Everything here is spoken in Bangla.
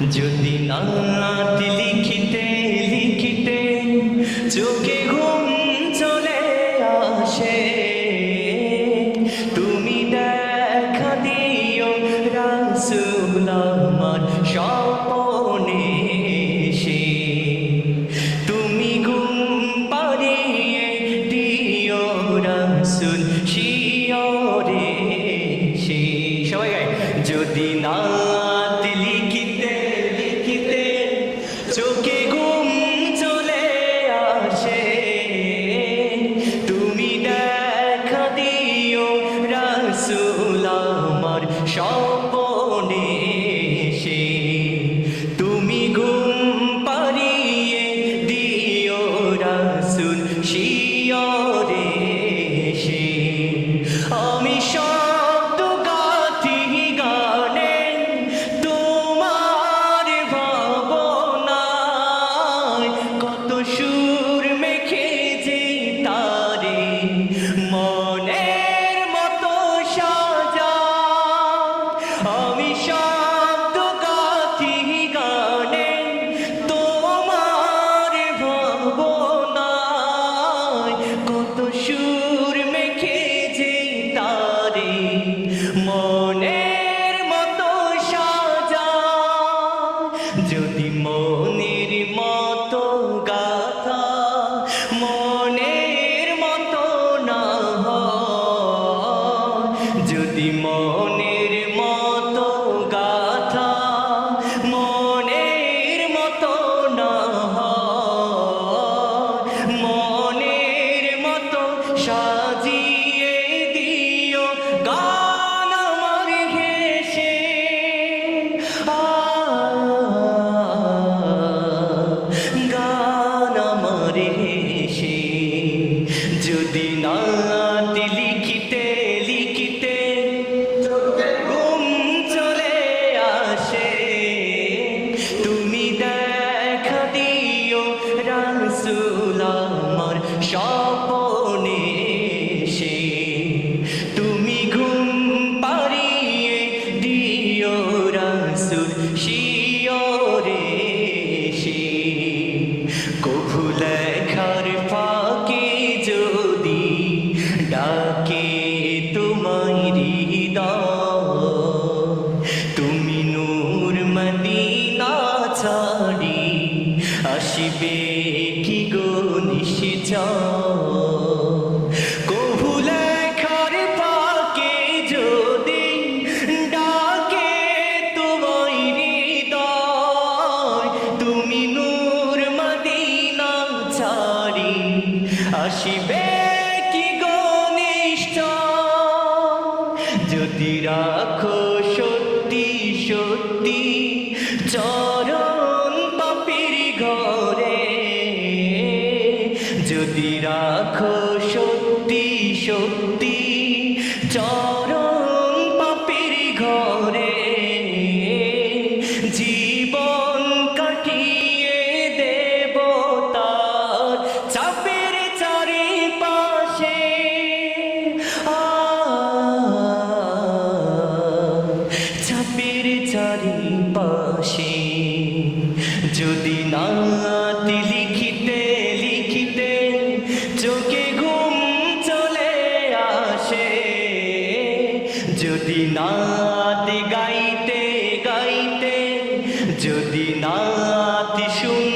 যদি নাত লিখিতে লিখিতে চোখে ঘুম চলে আসে, তুমি দেখা দিও রাসুল আমার স্বপনে সে তুমি ঘুম দিও রাসুল শিয়রে সে সবাই যদি না your Oh. আসিবে কি গনিষ্ঠ যদি রাখো সত্যি সত্যি চরণ পাপির ঘর থাকবির চারি পাশে যদি না লিখিতে লিখিতে চোখে ঘুম চলে আসে, যদি না গাইতে গাইতে, যদি না শুন